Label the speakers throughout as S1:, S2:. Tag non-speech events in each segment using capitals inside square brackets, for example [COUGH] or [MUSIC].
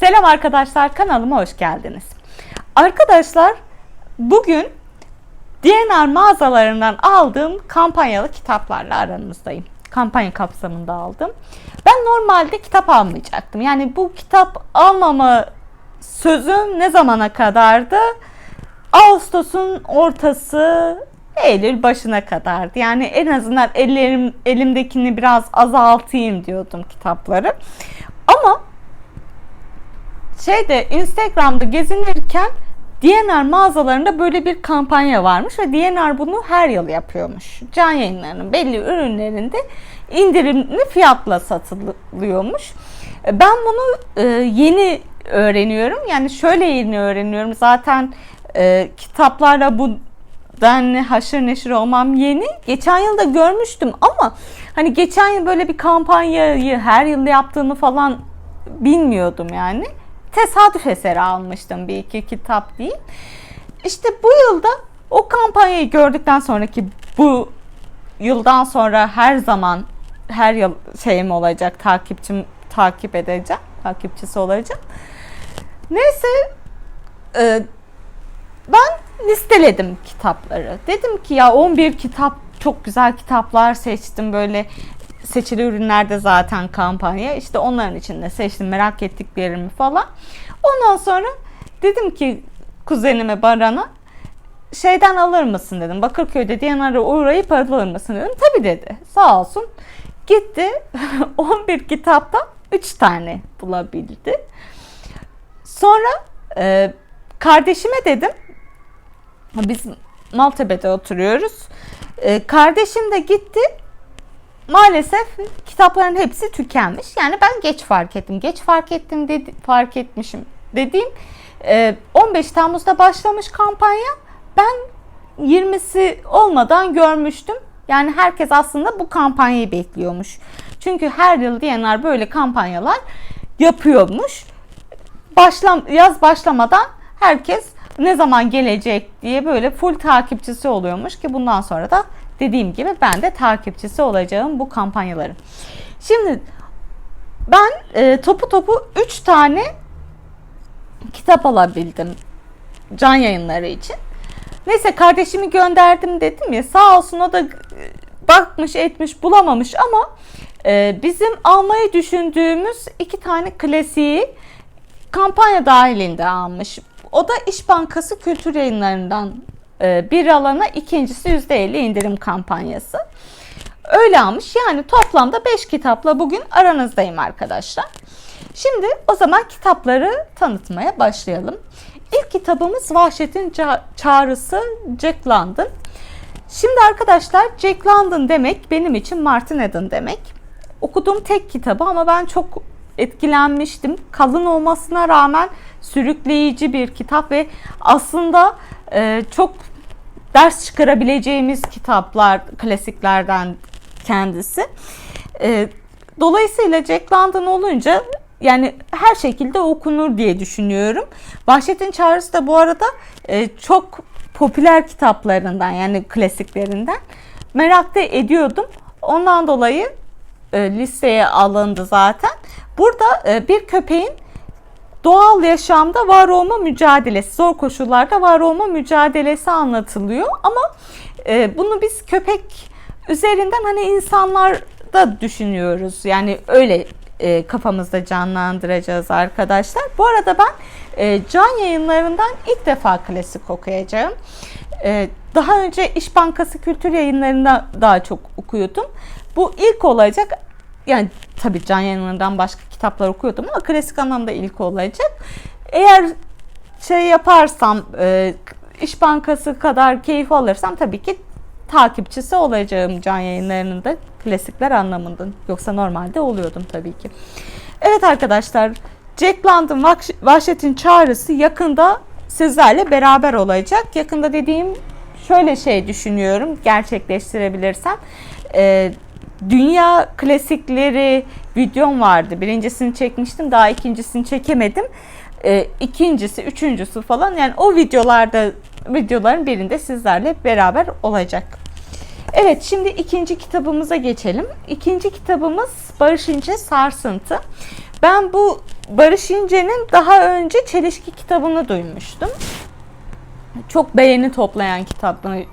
S1: Selam arkadaşlar kanalıma hoş geldiniz. Arkadaşlar bugün DNR mağazalarından aldığım kampanyalı kitaplarla aranızdayım. Kampanya kapsamında aldım. Ben normalde kitap almayacaktım. Yani bu kitap almama sözüm ne zamana kadardı? Ağustos'un ortası Eylül başına kadardı. Yani en azından ellerim, elimdekini biraz azaltayım diyordum kitapları. Şeyde Instagram'da gezinirken DNR mağazalarında böyle bir kampanya varmış ve DNR bunu her yıl yapıyormuş. Can yayınlarının belli ürünlerinde indirimli fiyatla satılıyormuş. Ben bunu e, yeni öğreniyorum. Yani şöyle yeni öğreniyorum. Zaten e, kitaplarla bu denli haşır neşir olmam yeni. Geçen yıl da görmüştüm ama hani geçen yıl böyle bir kampanyayı her yıl yaptığını falan bilmiyordum yani. Tesadüf eseri almıştım bir iki kitap değil. İşte bu yılda o kampanyayı gördükten sonraki bu yıldan sonra her zaman her yıl şeyim olacak takipçim takip edeceğim takipçisi olacağım. Neyse e, ben listeledim kitapları. Dedim ki ya 11 kitap çok güzel kitaplar seçtim böyle seçili ürünlerde zaten kampanya. İşte onların içinde seçtim merak ettiklerimi falan. Ondan sonra dedim ki kuzenime Baran'a şeyden alır mısın dedim. Bakırköy'de Diyanar'a uğrayıp alır mısın dedim. Tabii dedi. Sağ olsun. Gitti [LAUGHS] 11 kitaptan 3 tane bulabildi. Sonra e, kardeşime dedim. Biz Maltepe'de oturuyoruz. E, kardeşim de gitti maalesef kitapların hepsi tükenmiş. Yani ben geç fark ettim. Geç fark ettim dedi, fark etmişim dediğim 15 e, Temmuz'da başlamış kampanya. Ben 20'si olmadan görmüştüm. Yani herkes aslında bu kampanyayı bekliyormuş. Çünkü her yıl diyenler böyle kampanyalar yapıyormuş. Başlam yaz başlamadan herkes ne zaman gelecek diye böyle full takipçisi oluyormuş ki bundan sonra da dediğim gibi ben de takipçisi olacağım bu kampanyaların. Şimdi ben e, topu topu 3 tane kitap alabildim can yayınları için. Neyse kardeşimi gönderdim dedim ya sağ olsun o da e, bakmış etmiş bulamamış ama e, bizim almayı düşündüğümüz iki tane klasiği kampanya dahilinde almış. O da İş Bankası Kültür Yayınları'ndan bir alana ikincisi %50 indirim kampanyası. Öyle almış. Yani toplamda 5 kitapla bugün aranızdayım arkadaşlar. Şimdi o zaman kitapları tanıtmaya başlayalım. İlk kitabımız Vahşet'in Çağrısı Jack London. Şimdi arkadaşlar Jack London demek benim için Martin Eden demek. Okuduğum tek kitabı ama ben çok etkilenmiştim. Kalın olmasına rağmen sürükleyici bir kitap ve aslında e, çok ders çıkarabileceğimiz kitaplar, klasiklerden kendisi. E, dolayısıyla Jack London olunca yani her şekilde okunur diye düşünüyorum. Vahşet'in Çağrısı da bu arada e, çok popüler kitaplarından yani klasiklerinden merak da ediyordum. Ondan dolayı e, listeye alındı zaten. Burada e, bir köpeğin doğal yaşamda var olma mücadelesi, zor koşullarda var olma mücadelesi anlatılıyor. Ama e, bunu biz köpek üzerinden hani insanlar da düşünüyoruz. Yani öyle e, kafamızda canlandıracağız arkadaşlar. Bu arada ben e, can yayınlarından ilk defa klasik okuyacağım. E, daha önce İş Bankası Kültür Yayınlarında daha çok okuyordum. Bu ilk olacak. Yani tabii can yayınlarından başka kitaplar okuyordum ama klasik anlamda ilk olacak. Eğer şey yaparsam e, İş Bankası kadar keyif alırsam tabii ki takipçisi olacağım can yayınlarının da klasikler anlamında. Yoksa normalde oluyordum tabii ki. Evet arkadaşlar Jack London Vahşet'in Çağrısı yakında sizlerle beraber olacak. Yakında dediğim şöyle şey düşünüyorum gerçekleştirebilirsem. Ee, dünya klasikleri videom vardı. Birincisini çekmiştim daha ikincisini çekemedim. Ee, ikincisi, üçüncüsü falan yani o videolarda videoların birinde sizlerle beraber olacak. Evet şimdi ikinci kitabımıza geçelim. İkinci kitabımız Barış İnce Sarsıntı. Ben bu Barış İnce'nin daha önce Çelişki kitabını duymuştum. Çok beğeni toplayan kitapıydı.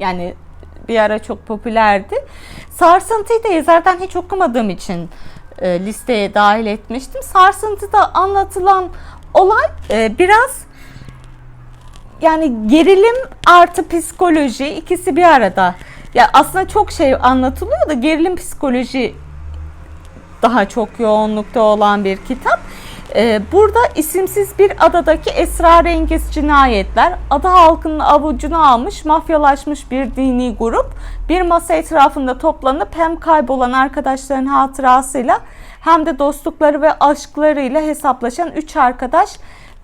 S1: Yani bir ara çok popülerdi. Sarsıntı'yı da zaten hiç okumadığım için e, listeye dahil etmiştim. Sarsıntı'da anlatılan olay e, biraz yani gerilim artı psikoloji ikisi bir arada. Ya aslında çok şey anlatılıyor da gerilim psikoloji daha çok yoğunlukta olan bir kitap. Ee, burada isimsiz bir adadaki esrarengiz cinayetler, ada halkının avucunu almış, mafyalaşmış bir dini grup bir masa etrafında toplanıp hem kaybolan arkadaşların hatırasıyla hem de dostlukları ve aşklarıyla hesaplaşan üç arkadaş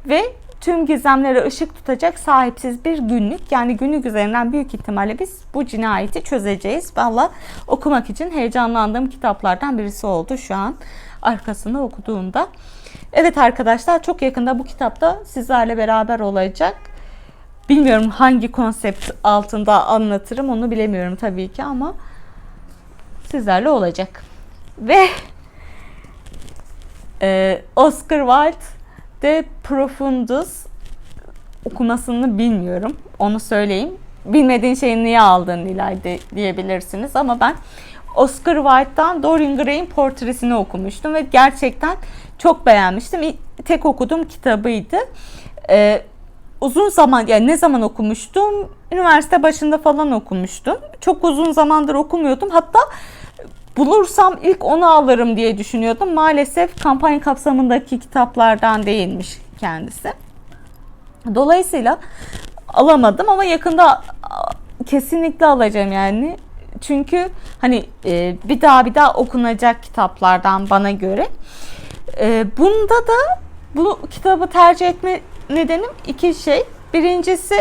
S1: ve tüm gizemlere ışık tutacak sahipsiz bir günlük. Yani günlük üzerinden büyük ihtimalle biz bu cinayeti çözeceğiz. Valla okumak için heyecanlandığım kitaplardan birisi oldu şu an arkasını okuduğumda. Evet arkadaşlar çok yakında bu kitapta sizlerle beraber olacak. Bilmiyorum hangi konsept altında anlatırım onu bilemiyorum tabii ki ama sizlerle olacak. Ve e, Oscar Wilde de Profundus okumasını bilmiyorum. Onu söyleyeyim. Bilmediğin şeyi niye aldın Nilay diyebilirsiniz ama ben Oscar Wilde'dan Dorian Gray'in portresini okumuştum ve gerçekten çok beğenmiştim. Tek okuduğum kitabıydı. Ee, uzun zaman yani ne zaman okumuştum? Üniversite başında falan okumuştum. Çok uzun zamandır okumuyordum. Hatta bulursam ilk onu alırım diye düşünüyordum. Maalesef kampanya kapsamındaki kitaplardan değilmiş kendisi. Dolayısıyla alamadım ama yakında kesinlikle alacağım yani. Çünkü hani e, bir daha bir daha okunacak kitaplardan bana göre. E, bunda da bu kitabı tercih etme nedenim iki şey. Birincisi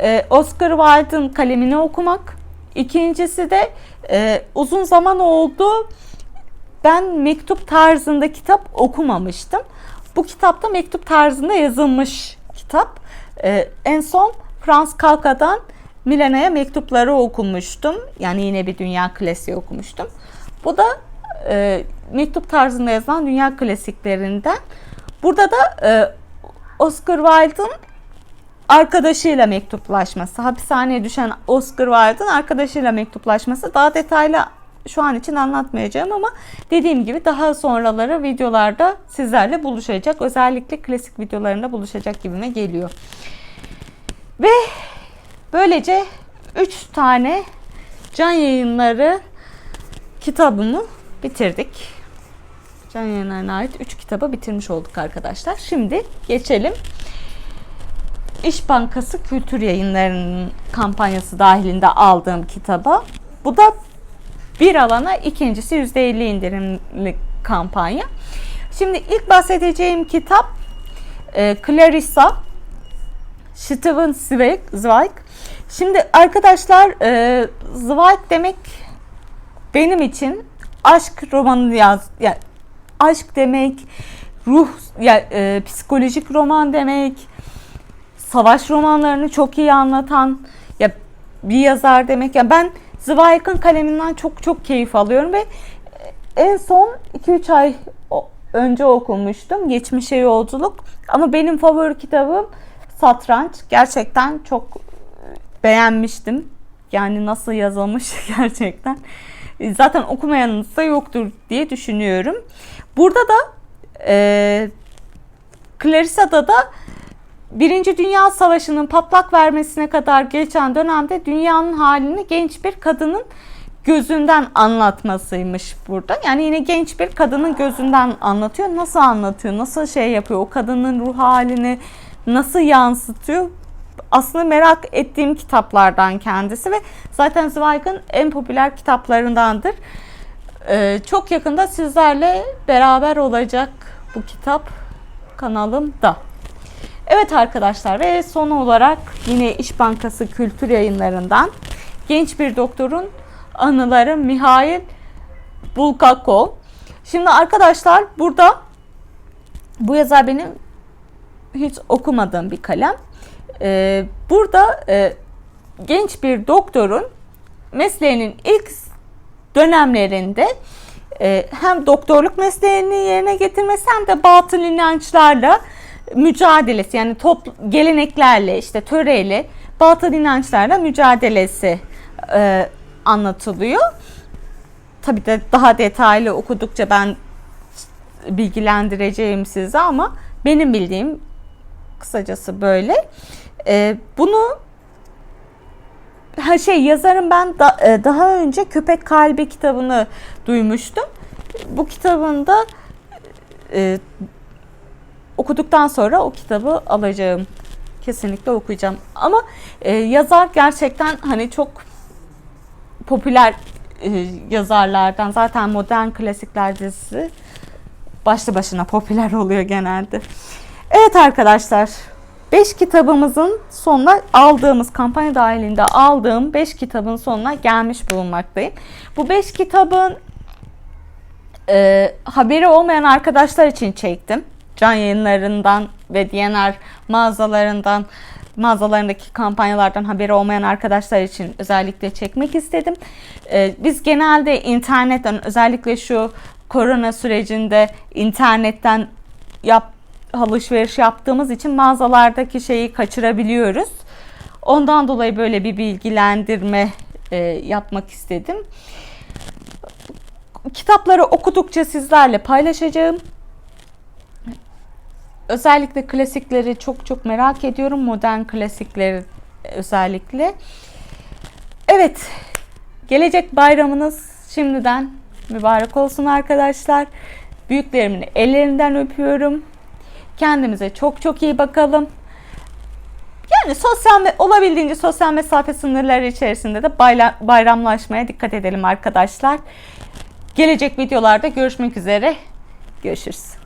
S1: e, Oscar Wilde'ın kalemini okumak. İkincisi de e, uzun zaman oldu ben mektup tarzında kitap okumamıştım. Bu kitapta mektup tarzında yazılmış kitap. E, en son Frans Kafka'dan Milena'ya mektupları okumuştum. Yani yine bir dünya klasiği okumuştum. Bu da e, mektup tarzında yazılan dünya klasiklerinden. Burada da e, Oscar Wilde'ın arkadaşıyla mektuplaşması, hapishaneye düşen Oscar Wilde'ın arkadaşıyla mektuplaşması daha detaylı şu an için anlatmayacağım ama dediğim gibi daha sonraları videolarda sizlerle buluşacak. Özellikle klasik videolarında buluşacak gibime geliyor. Ve böylece 3 tane can yayınları kitabımı bitirdik. Can yayınlarına ait 3 kitabı bitirmiş olduk arkadaşlar. Şimdi geçelim İş Bankası Kültür Yayınları'nın kampanyası dahilinde aldığım kitaba. Bu da bir alana ikincisi %50 indirimli kampanya. Şimdi ilk bahsedeceğim kitap e, Clarissa Steven Zweig. Zweig. Şimdi arkadaşlar e, Zweig demek benim için aşk romanı yaz yani aşk demek, ruh ya e, psikolojik roman demek, savaş romanlarını çok iyi anlatan ya bir yazar demek. Ya ben Zweig'ın kaleminden çok çok keyif alıyorum ve en son 2-3 ay önce okumuştum. Geçmişe yolculuk. Ama benim favori kitabım Satranç. Gerçekten çok beğenmiştim. Yani nasıl yazılmış [LAUGHS] gerçekten. Zaten okumayanınız yoktur diye düşünüyorum. Burada da e, Clarissa'da da Birinci Dünya Savaşı'nın patlak vermesine kadar geçen dönemde dünyanın halini genç bir kadının gözünden anlatmasıymış burada. Yani yine genç bir kadının gözünden anlatıyor. Nasıl anlatıyor? Nasıl şey yapıyor? O kadının ruh halini nasıl yansıtıyor? Aslında merak ettiğim kitaplardan kendisi ve zaten Zweig'ın en popüler kitaplarındandır. Ee, çok yakında sizlerle beraber olacak bu kitap kanalımda. Evet arkadaşlar ve son olarak yine İş Bankası Kültür Yayınlarından genç bir doktorun anıları Mihail Bulgakov. Şimdi arkadaşlar burada bu yazar benim hiç okumadığım bir kalem. Ee, burada e, genç bir doktorun mesleğinin ilk dönemlerinde e, hem doktorluk mesleğini yerine getirmesi hem de batıl inançlarla mücadelesi yani top geleneklerle işte töreyle batıl inançlarla mücadelesi e, anlatılıyor. Tabii de daha detaylı okudukça ben bilgilendireceğim sizi ama benim bildiğim kısacası böyle. E, bunu ha şey yazarım ben da, e, daha önce Köpek Kalbi kitabını duymuştum. Bu kitabında e, okuduktan sonra o kitabı alacağım. Kesinlikle okuyacağım. Ama e, yazar gerçekten hani çok popüler e, yazarlardan. Zaten modern klasikler dizisi başlı başına popüler oluyor genelde. Evet arkadaşlar 5 kitabımızın sonuna aldığımız kampanya dahilinde aldığım 5 kitabın sonuna gelmiş bulunmaktayım. Bu 5 kitabın e, haberi olmayan arkadaşlar için çektim. Can yayınlarından ve DNR mağazalarından mağazalarındaki kampanyalardan haberi olmayan arkadaşlar için özellikle çekmek istedim. E, biz genelde internetten özellikle şu korona sürecinde internetten yap alışveriş yaptığımız için mağazalardaki şeyi kaçırabiliyoruz. Ondan dolayı böyle bir bilgilendirme e, yapmak istedim. Kitapları okudukça sizlerle paylaşacağım. Özellikle klasikleri çok çok merak ediyorum. Modern klasikleri özellikle. Evet. Gelecek bayramınız şimdiden mübarek olsun arkadaşlar. Büyüklerimin ellerinden öpüyorum. Kendimize çok çok iyi bakalım. Yani sosyal olabildiğince sosyal mesafe sınırları içerisinde de bayramlaşmaya dikkat edelim arkadaşlar. Gelecek videolarda görüşmek üzere. Görüşürüz.